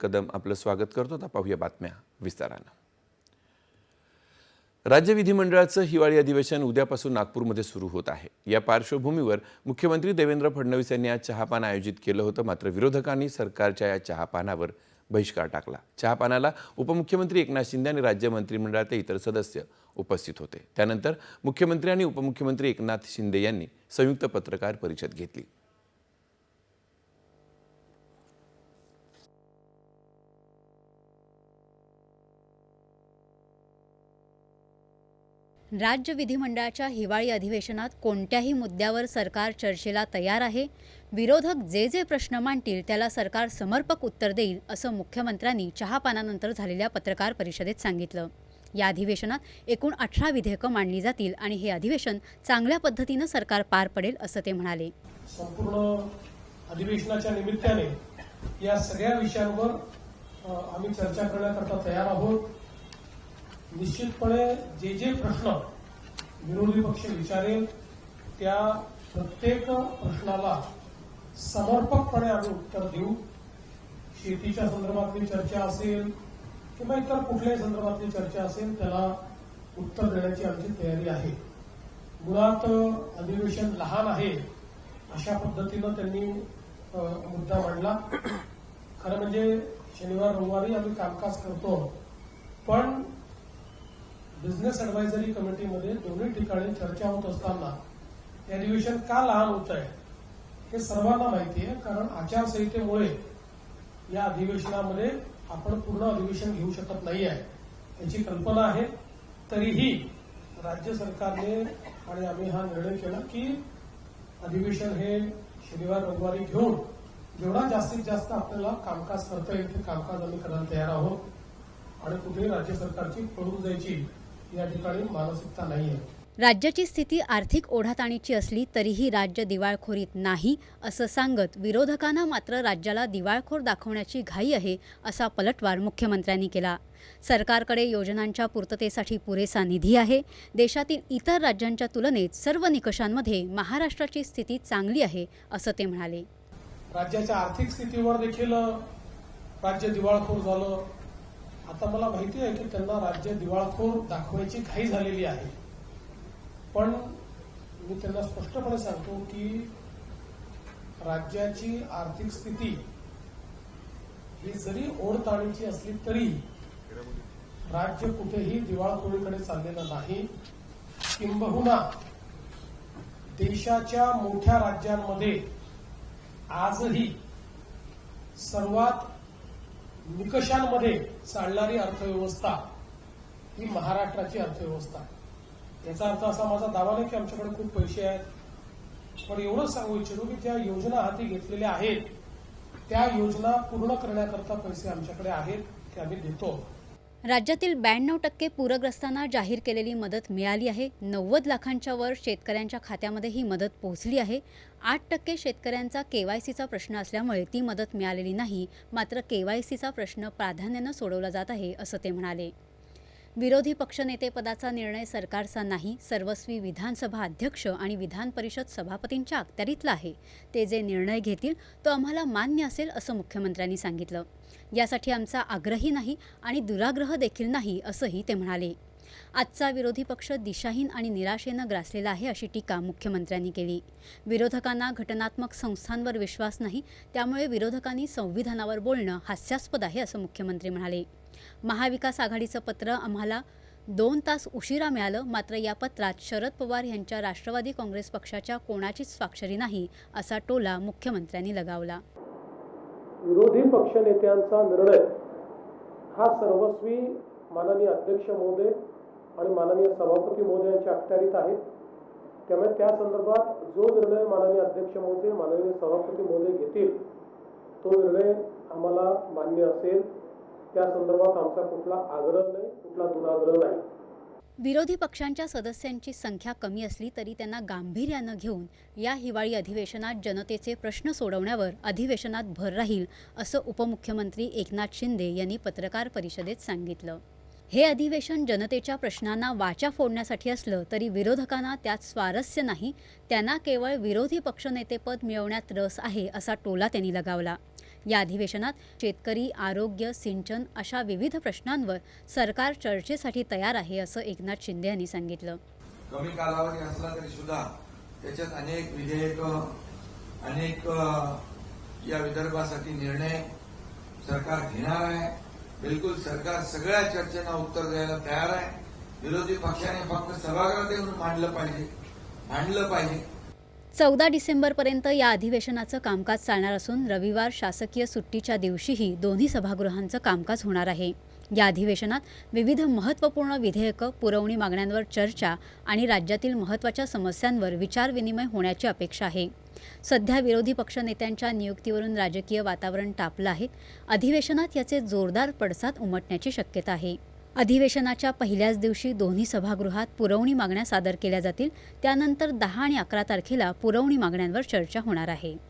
कदम आपलं स्वागत करतो. आता पाहूया बातम्या विस्तारानं. राज्य विधिमंडळाचं हिवाळी अधिवेशन उद्यापासून नागपूरमध्ये सुरू होत आहे. या पार्श्वभूमीवर मुख्यमंत्री देवेंद्र फडणवीस यांनी आज चहापान आयोजित केलं होतं. मात्र विरोधकांनी सरकारच्या या चहापानावर बहिष्कार टाकला. चहापानाला उपमुख्यमंत्री एकनाथ शिंदे आणि राज्य मंत्रिमंडळाचे इतर सदस्य उपस्थित होते. त्यानंतर मुख्यमंत्री आणि उपमुख्यमंत्री एकनाथ शिंदे यांनी संयुक्त पत्रकार परिषद घेतली. राज्य विधिमंडळाच्या हिवाळी अधिवेशनात कोणत्याही मुद्द्यावर सरकार चर्चेला तयार आहे? विरोधक जे जे प्रश्न मांडतील त्याला सरकार समर्पक उत्तर देईल असं मुख्यमंत्र्यांनी चहापानानंतर झालेल्या पत्रकार परिषदेत सांगितलं. या अधिवेशनात एकूण अठरा विधेयकं मांडली जातील आणि हे अधिवेशन चांगल्या पद्धतीनं सरकार पार पडेल असं ते म्हणाले. संपूर्ण अधिवेशनाच्या निमित्ताने या सगळ्या विषयांवर आम्ही चर्चा करण्याकरता तयार आहोत. निश्चितपणे जे जे प्रश्न विरोधी पक्ष विचारेल त्या प्रत्येक प्रश्नाला समर्पकपणे आम्ही उत्तर देऊ. शेतीच्या संदर्भातली चर्चा असेल किंवा इतर कुठल्याही संदर्भातली चर्चा असेल त्याला उत्तर देण्याची आमची तयारी आहे. मुळात अधिवेशन लहान आहे अशा पद्धतीनं त्यांनी मुद्दा मांडला. खरं म्हणजे शनिवार रविवारी आम्ही कामकाज करतो. पण बिझनेस ऍडवायझरी कमिटीमध्ये दोन्ही ठिकाणी चर्चा होत असताना हे अधिवेशन का लहान होत आहे हे सर्वांना माहिती आहे. कारण आचारसंहितेमुळे या अधिवेशनामध्ये आपण पूर्ण अधिवेशन घेऊ शकत नाही आहे. याची कल्पना आहे. तरीही राज्य सरकारने आणि आम्ही हा निर्णय केला की अधिवेशन हे शनिवार रविवारी घेऊन जेवढा जास्तीत जास्त आपल्याला कामकाज करता येईल ते कामकाज आम्ही करायला तयार आहोत. आणि कुठेही राज्य सरकारची पडून जायची या ठिकाणी मानसिकता नाही आहे राज्याची स्थिती आर्थिक ओढाताणीची असली तरीही राज्य दिवाळखोरीत नाही असं सांगत विरोधकांना मात्र राज्याला दिवाळखोर दाखवण्याची घाई आहे असा पलटवार मुख्यमंत्र्यांनी केला. सरकारकडे योजनांच्या पूर्ततेसाठी पुरेसा निधी आहे. देशातील इतर राज्यांच्या तुलनेत सर्व निकषांमध्ये महाराष्ट्राची स्थिती चांगली आहे असं ते म्हणाले. राज्याच्या आर्थिक स्थितीवर देखील राज्य दिवाळखोर झालं. आता मला माहिती आहे की त्यांना राज्य दिवाळखोर दाखवायची घाई झालेली आहे. पण मी त्यांना स्पष्टपणे सांगतो की राज्याची आर्थिक स्थिती ही जरी ओढताणीची असली तरी राज्य कुठेही दिवाळखोरीकडे चाललेलं नाही. किंबहुना देशाच्या मोठ्या राज्यांमध्ये आजही सर्वात निकषांमध्ये चालणारी अर्थव्यवस्था ही महाराष्ट्राची अर्थव्यवस्था आहे. याचा अर्थ असा माझा दावा नाही की आमच्याकडे खूप पैसे आहेत पण एवढंच सांगू इच्छितो की ज्या योजना हाती घेतलेल्या आहेत त्या योजना पूर्ण करण्याकरता पैसे आमच्याकडे आहेत ते आम्ही देतो राज्यातील ब्याण्णव टक्के पूरग्रस्तांना जाहीर केलेली मदत मिळाली आहे. नव्वद लाखांच्या वर शेतकऱ्यांच्या खात्यामध्ये ही मदत पोहोचली आहे. आठ टक्के शेतकऱ्यांचा के वाय सीचा प्रश्न असल्यामुळे ती मदत मिळालेली नाही. मात्र के वाय सीचा प्रश्न प्राधान्यानं सोडवला जात आहे असं ते म्हणाले. विरोधी पक्षनेतेपदाचा निर्णय सरकारचा नाही. सर्वस्वी विधानसभा अध्यक्ष आणि विधान परिषद सभापतींच्या अखत्यारीतला आहे. ते जे निर्णय घेतील तो आम्हाला मान्य असेल असं मुख्यमंत्र्यांनी सांगितलं. यासाठी आमचा आग्रही नाही आणि दुराग्रह देखील नाही असंही ते म्हणाले. आजचा विरोधी पक्ष दिशाहीन आणि निराशेनं ग्रासलेला आहे अशी टीका मुख्यमंत्र्यांनी केली. विरोधकांना घटनात्मक संस्थांवर विश्वास नाही त्यामुळे विरोधकांनी संविधानावर बोलणं हास्यास्पद आहे असं मुख्यमंत्री म्हणाले. महाविकास आघाडीचं पत्र आम्हाला दोन तास उशिरा मिळालं मात्र या पत्रात शरद पवार यांच्या राष्ट्रवादी काँग्रेस पक्षाच्या कोणाचीच स्वाक्षरी नाही असा टोला मुख्यमंत्र्यांनी लगावला. विरोधी पक्षनेत्यांचा निर्णय हा सर्वस्वी माननीय अध्यक्ष महोदय आणि माननीय सभापती महोदयांच्या अखत्यारीत आहे. त्यामुळे त्या संदर्भात जो निर्णय माननीय अध्यक्ष महोदय माननीय सभापती महोदय घेतील तो निर्णय आम्हाला मान्य असेल. त्या संदर्भात आमचा कुठला आग्रह नाही कुठला दुराग्रह नाही. विरोधी पक्षांच्या सदस्यांची संख्या कमी असली तरी त्यांना गांभीर्यानं घेऊन या हिवाळी अधिवेशनात जनतेचे प्रश्न सोडवण्यावर अधिवेशनात भर राहील असं उपमुख्यमंत्री एकनाथ शिंदे यांनी पत्रकार परिषदेत सांगितलं. हे अधिवेशन जनतेच्या प्रश्नांना वाचा फोडण्यासाठी असलं तरी विरोधकांना त्यात स्वारस्य नाही त्यांना केवळ विरोधी पक्षनेतेपद मिळवण्यात रस आहे असा टोला त्यांनी लगावला. या अधिवेशनात शेतकरी आरोग्य सिंचन अशा विविध प्रश्नांवर सरकार चर्चेसाठी तयार आहे असं एकनाथ शिंदे यांनी सांगितलं. कमी कालावधी असला तरी सुद्धा त्याच्यात अनेक विधेयक अनेक या विदर्भासाठी निर्णय सरकार घेणार आहे. बिलकुल सरकार सगळ्या चर्चेना उत्तर द्यायला तयार आहे. विरोधी पक्षाने फक्त सभागृहात येऊन मांडलं पाहिजे. मांडलं पाहिजे. चौदा डिसेंबरपर्यंत या अधिवेशनाचं कामकाज चालणार असून रविवार शासकीय सुट्टीच्या दिवशीही दोन्ही सभागृहांचं कामकाज होणार आहे. या अधिवेशनात विविध महत्त्वपूर्ण विधेयकं पुरवणी मागण्यांवर चर्चा आणि राज्यातील महत्त्वाच्या समस्यांवर विचारविनिमय होण्याची अपेक्षा आहे. सध्या विरोधी पक्षनेत्यांच्या नियुक्तीवरून राजकीय वातावरण तापलं आहे. अधिवेशनात याचे जोरदार पडसाद उमटण्याची शक्यता आहे. अधिवेशनाच्या पहिल्याच दिवशी दोन्ही सभागृहात पुरवणी मागण्या सादर केल्या जातील. त्यानंतर दहा आणि अकरा तारखेला पुरवणी मागण्यांवर चर्चा होणार आहे.